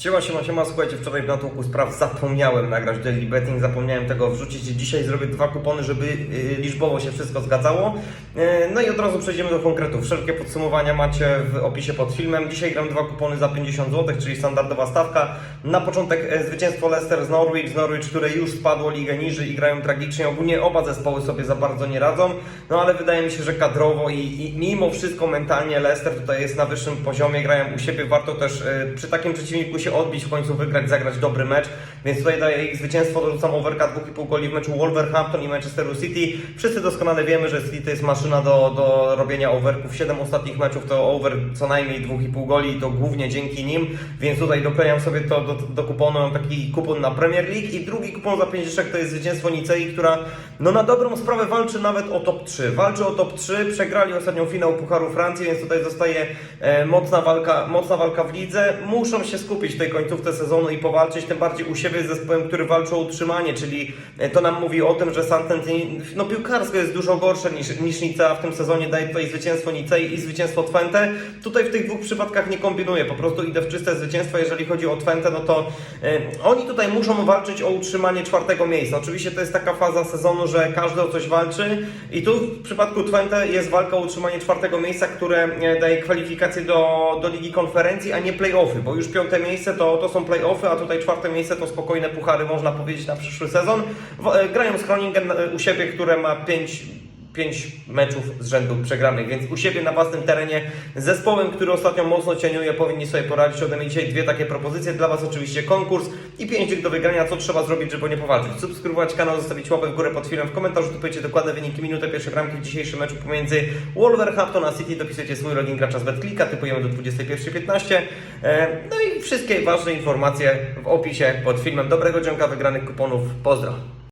Siema, siema, siema, słuchajcie, wczoraj w natłoku spraw zapomniałem nagrać daily betting, zapomniałem tego wrzucić. Dzisiaj zrobię dwa kupony, żeby y, liczbowo się wszystko zgadzało. Y, no i od razu przejdziemy do konkretów. Wszelkie podsumowania macie w opisie pod filmem. Dzisiaj gram dwa kupony za 50 zł, czyli standardowa stawka. Na początek e, zwycięstwo Leicester z Norwich, z Norwich, które już spadło ligę niżej i grają tragicznie. Ogólnie oba zespoły sobie za bardzo nie radzą, no ale wydaje mi się, że kadrowo i, i mimo wszystko mentalnie Leicester tutaj jest na wyższym poziomie, grają u siebie. Warto też przy takim przeciwniku się odbić, w końcu wygrać, zagrać dobry mecz, więc tutaj daję ich zwycięstwo, dorzucam overka 2,5 goli w meczu Wolverhampton i Manchesteru City. Wszyscy doskonale wiemy, że City to jest maszyna do, do robienia overków. 7 ostatnich meczów to over co najmniej 2,5 goli i to głównie dzięki nim, więc tutaj doklejam sobie to do, do kuponu, mam taki kupon na Premier League i drugi kupon za 5 dyszek to jest zwycięstwo Nicei, która no na dobrą sprawę walczy nawet o top 3. Walczy o top 3, przegrali ostatnią finał Pucharu Francji, więc tutaj zostaje e, mocna, walka, mocna walka w lidze. Muszą się skupić tej końcówce sezonu i powalczyć, tym bardziej u siebie z zespołem, który walczy o utrzymanie, czyli e, to nam mówi o tym, że Santentin, no piłkarsko jest dużo gorsze niż, niż Nicea w tym sezonie, daje tutaj zwycięstwo Nicei i zwycięstwo Twente. Tutaj w tych dwóch przypadkach nie kombinuję, po prostu idę w czyste zwycięstwo, jeżeli chodzi o Twente, no to e, oni tutaj muszą walczyć o utrzymanie czwartego miejsca. Oczywiście to jest taka faza sezonu, że każdy o coś walczy i tu w przypadku Twente jest walka o utrzymanie czwartego miejsca, które e, daje kwalifikację do, do Ligi Konferencji, a nie play-offy, bo już piąte miejsce to, to są play-offy, a tutaj czwarte miejsce to spokojne puchary, można powiedzieć, na przyszły sezon. W, e, grają z Groningen e, u siebie, które ma pięć 5 meczów z rzędu przegranych, więc u siebie na własnym terenie zespołem, który ostatnio mocno cieniuje, powinni sobie poradzić. Ode mnie dzisiaj dwie takie propozycje. Dla Was oczywiście konkurs i 5 do wygrania. Co trzeba zrobić, żeby nie powalczyć? Subskrybować kanał, zostawić łapę w górę pod filmem. W komentarzu typujcie dokładne wyniki, minutę pierwszej bramki w dzisiejszym meczu pomiędzy Wolverhampton a City. Dopisujecie swój login gracza z typujemy do 21.15. E, No i wszystkie ważne informacje w opisie pod filmem. Dobrego dzionka wygranych kuponów. Pozdro!